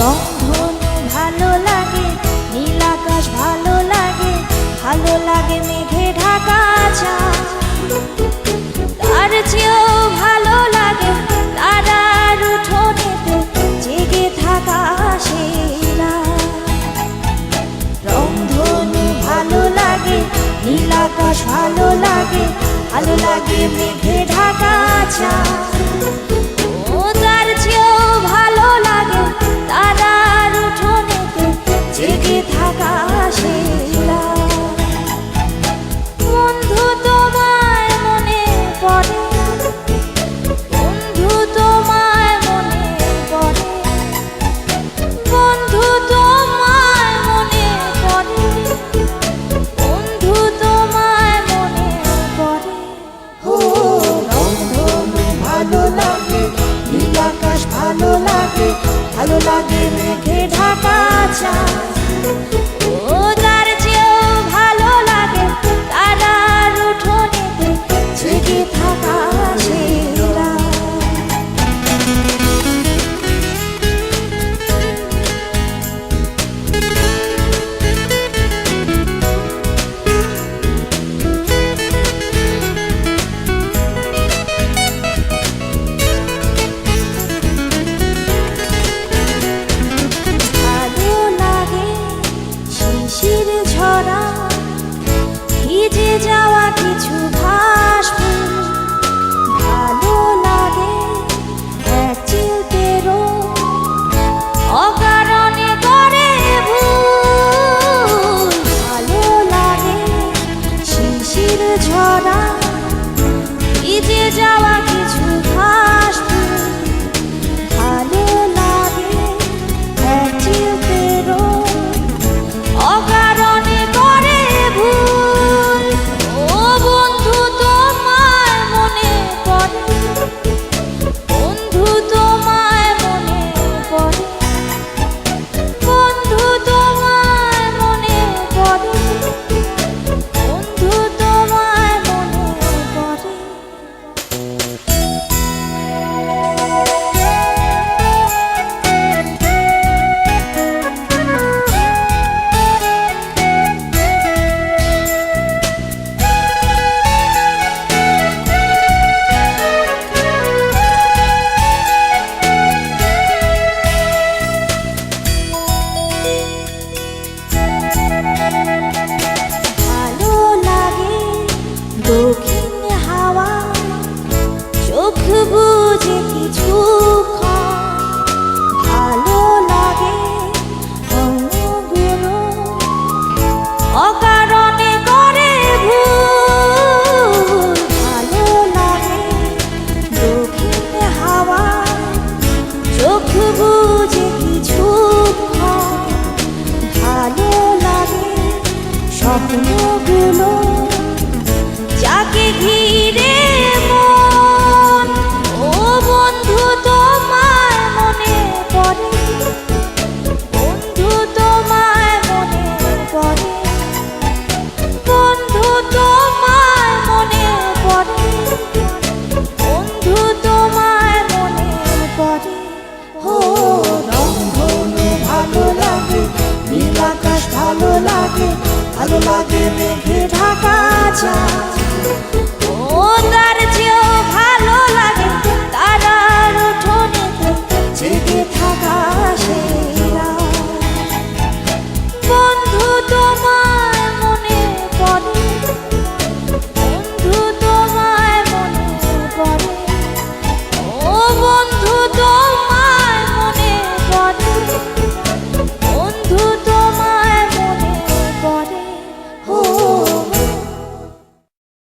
রংধনু ভালো লাগে, নীল ভালো লাগে ভালো লাগে মেঘে ঢাকা আছা চেয়েও ভালো লাগে জেগে থাকা ভালো লাগে ভালো লাগে ভালো লাগে ঢাকা ที่ทากา মেঘে ঢাকা চায় দক্ষিণ হাওয়া, চোখ বুঝে কিছু ভালো লাগে অকারণে করে ভালো। লাগে দক্ষিণ হাওয়া, চোখ বুঝে কিছু ভালো লাগে স্বপ্নগুলো। মেঘে ঢাকা যায়।